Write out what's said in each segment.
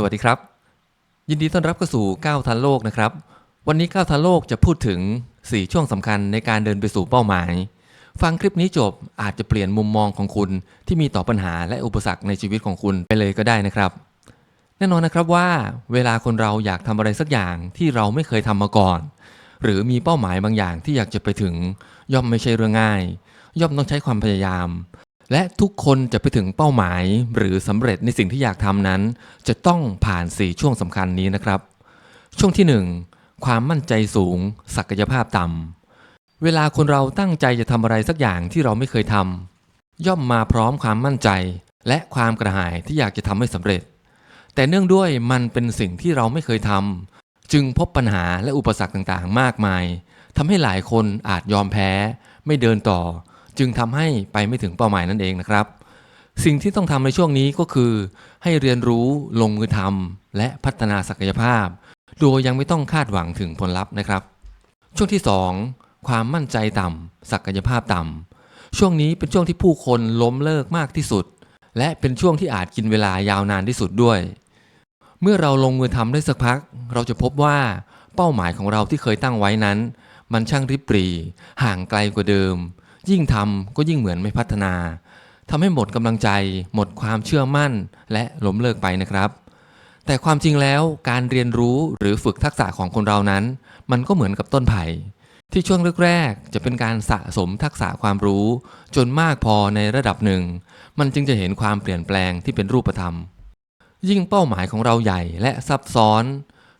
สวัสดีครับ ยินดีต้อนรับเข้าสู่ 9 ทันโลกนะครับ วันนี้ 9 ทันโลกจะพูดถึง 4 ช่วงสำคัญในการเดินไปสู่เป้าหมาย ฟังคลิปนี้จบอาจจะเปลี่ยนมุมมองของคุณที่มีต่อปัญหาและอุปสรรคในชีวิตของคุณไปเลยก็ได้นะครับ แน่นอนนะครับว่าเวลาคนเราอยากทำอะไรสักอย่างที่เราไม่เคยทำมาก่อน หรือมีเป้าหมายบางอย่างที่อยากจะไปถึง ย่อมไม่ใช่เรื่องง่าย ย่อมต้องใช้ความพยายาม และทุกคนจะไปถึงเป้าหมายหรือสำเร็จในสิ่งที่อยากทำนั้น จะต้องผ่าน 4 ช่วงสำคัญนี้นะครับ ช่วงที่ 1 ความมั่นใจสูง ศักยภาพต่ำเวลาคนเราตั้งใจจะทำอะไรสักอย่างที่เราไม่เคยทำย่อมมาพร้อมความมั่นใจ และความกระหายที่อยากจะทำให้สำเร็จ แต่เนื่องด้วยมันเป็นสิ่งที่เราไม่เคยทำจึงพบปัญหาและอุปสรรคต่างๆ มากมายทำให้หลายคนอาจยอมแพ้ ไม่เดินต่อ จึงทำให้ไปไม่ถึงเป้าหมายนั่นเองนะครับ สิ่งที่ต้องทำในช่วงนี้ก็คือ ให้เรียนรู้ลงมือทำและพัฒนาศักยภาพ โดยยังไม่ต้องคาดหวังถึงผลลัพธ์นะครับ ช่วงที่ 2 ความมั่นใจต่ำศักยภาพต่ำช่วงนี้เป็นช่วงที่ผู้คนล้มเลิกมากที่สุด และเป็นช่วงที่อาจกินเวลายาวนานที่สุดด้วย เมื่อเราลงมือทำได้สักพัก เราจะพบว่าเป้าหมายของเราที่เคยตั้งไว้นั้น มันช่างริบปรี ห่างไกลกว่าเดิม ยิ่งทำก็ยิ่งเหมือนไม่พัฒนาทำให้หมดกำลังใจ หมดความเชื่อมั่น และล้มเลิกไปนะครับ แต่ความจริงแล้วการเรียนรู้หรือฝึกทักษะของคนเรานั้น มันก็เหมือนกับต้นไผ่ที่ช่วงแรกๆจะเป็นการสะสมทักษะความรู้ จนมากพอในระดับหนึ่ง มันจึงจะเห็นความเปลี่ยนแปลงที่เป็นรูปธรรม ยิ่งเป้าหมายของเราใหญ่และซับซ้อน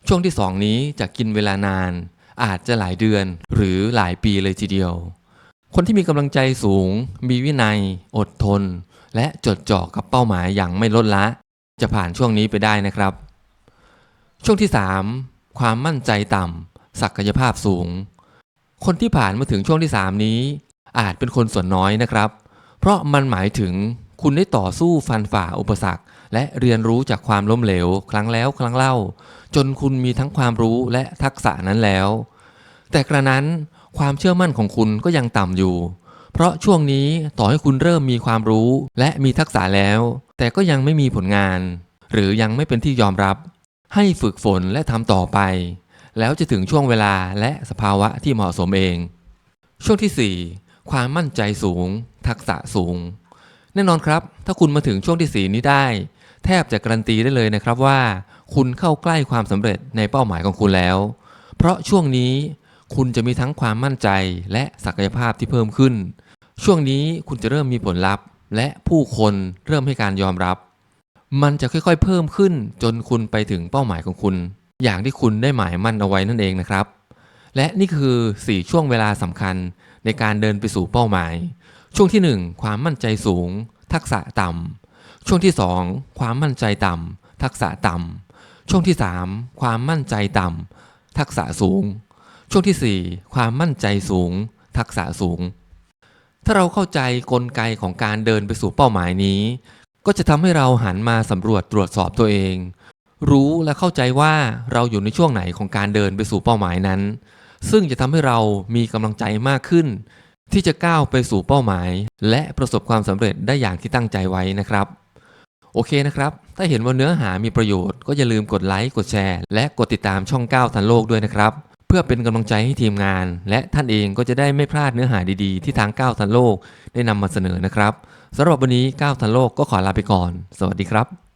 ช่วงที่สองนี้จะกินเวลานาน อาจจะหลายเดือนหรือหลายปีเลยทีเดียว คนที่มีกำลังใจสูง มีวินัย อดทน และจดจ่อกับเป้าหมายอย่างไม่ลดละ จะผ่านช่วงนี้ไปได้นะครับ ช่วงที่ 3 ความมั่นใจต่ำศักยภาพสูง คนที่ผ่านมาถึงช่วงที่ 3 นี้ อาจเป็นคนส่วนน้อยนะครับ เพราะมันหมายถึงคุณได้ต่อสู้ฟันฝ่าอุปสรรค และเรียนรู้จากความล้มเหลว ครั้งแล้วครั้งเล่า จนคุณมีทั้งความรู้และทักษะนั้นแล้ว แต่กระนั้น ความเชื่อมั่นของคุณก็ยังต่ำอยู่ เพราะช่วงนี้ต่อให้คุณเริ่มมีความรู้และมีทักษะแล้ว แต่ก็ยังไม่มีผลงาน หรือยังไม่เป็นที่ยอมรับ ให้ฝึกฝนและทำต่อไป แล้วจะถึงช่วงเวลาและสภาวะที่เหมาะสมเอง ช่วงที่ 4 ความมั่นใจสูง ทักษะสูง แน่นอนครับ ถ้าคุณมาถึงช่วงที่ 4 นี้ได้ แทบจะการันตีได้เลยนะครับว่า คุณเข้าใกล้ความสำเร็จในเป้าหมายของคุณแล้ว เพราะช่วงนี้ คุณจะมีทั้งความมั่นใจและศักยภาพที่เพิ่มขึ้น ช่วงนี้คุณจะเริ่มมีผลลัพธ์ และผู้คนเริ่มให้การยอมรับ มันจะค่อยๆ เพิ่มขึ้นจนคุณไปถึงเป้าหมายของคุณ อย่างที่คุณได้หมายมั่นเอาไว้นั่นเองนะครับ และนี่คือ 4 ช่วงเวลาสำคัญในการเดินไปสู่เป้าหมาย ช่วงที่ 1 ความมั่นใจสูง ทักษะต่ำช่วงที่ 2 ความมั่นใจต่ำทักษะต่ำช่วงที่ 3 ความมั่นใจต่ำทักษะสูง ช่วงที่ 4 ความมั่นใจสูง ทักษะสูง ถ้าเราเข้าใจกลไกของการเดินไปสู่เป้าหมายนี้ ก็จะทำให้เราหันมาสำรวจตรวจสอบตัวเอง รู้และเข้าใจว่าเราอยู่ในช่วงไหนของการเดินไปสู่เป้าหมายนั้น ซึ่งจะทำให้เรามีกำลังใจมากขึ้น ที่จะก้าวไปสู่เป้าหมาย และประสบความสำเร็จได้อย่างที่ตั้งใจไว้นะครับโอเคนะครับ ถ้าเห็นว่าเนื้อหามีประโยชน์ก็อย่าลืมกดไลค์ กดแชร์ และกดติดตามช่อง 9 ทันโลกด้วยนะครับ เพื่อเป็นกำลังใจให้ทีมงาน และท่านเองก็จะได้ไม่พลาดเนื้อหาดีๆ ที่ทาง9ทันโลกได้นำมาเสนอนะครับสำหรับวันนี้9ทันโลกก็ขอลาไปก่อน สวัสดีครับ